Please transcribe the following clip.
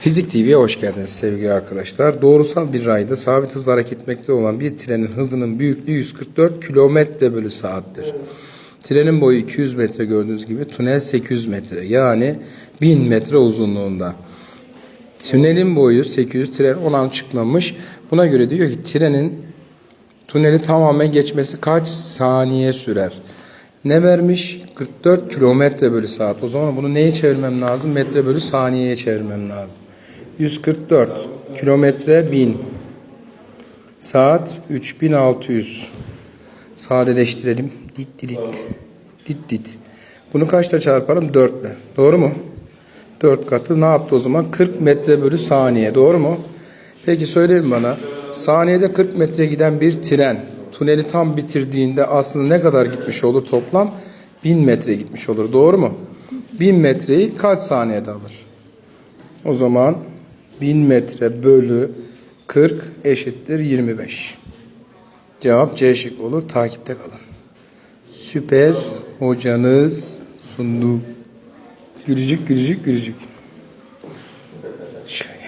Fizik TV'ye hoş geldiniz sevgili arkadaşlar. Doğrusal bir rayda sabit hızla hareket etmekte olan bir trenin hızının büyüklüğü 144 kilometre bölü saattir. Trenin boyu 200 metre gördüğünüz gibi tünel 800 metre yani 1000 metre uzunluğunda. Tünelin boyu 800 tren 10 çıkmamış. Buna göre diyor ki trenin tüneli tamamen geçmesi kaç saniye sürer? Ne vermiş? 44 kilometre bölü saat. O zaman bunu neye çevirmem lazım? Metre bölü saniyeye çevirmem lazım. 144 kilometre 1000 saat 3600 sadeleştirelim. Dit dit dit. Dit. Bunu kaçta çarparım? 4 ile. Doğru mu? 4 katı ne yaptı o zaman? 40 metre bölü saniye. Doğru mu? Peki söyleyin bana. Saniyede 40 metre giden bir tren tüneli tam bitirdiğinde aslında ne kadar gitmiş olur toplam? 1000 metre gitmiş olur. Doğru mu? 1000 metreyi kaç saniyede alır? O zaman 1000 metre bölü 40 eşittir 25. Cevap C şıkkı olur. Takipte kalın. Süper hocanız sundu. Gülücük gülücük gülücük. Şöyle.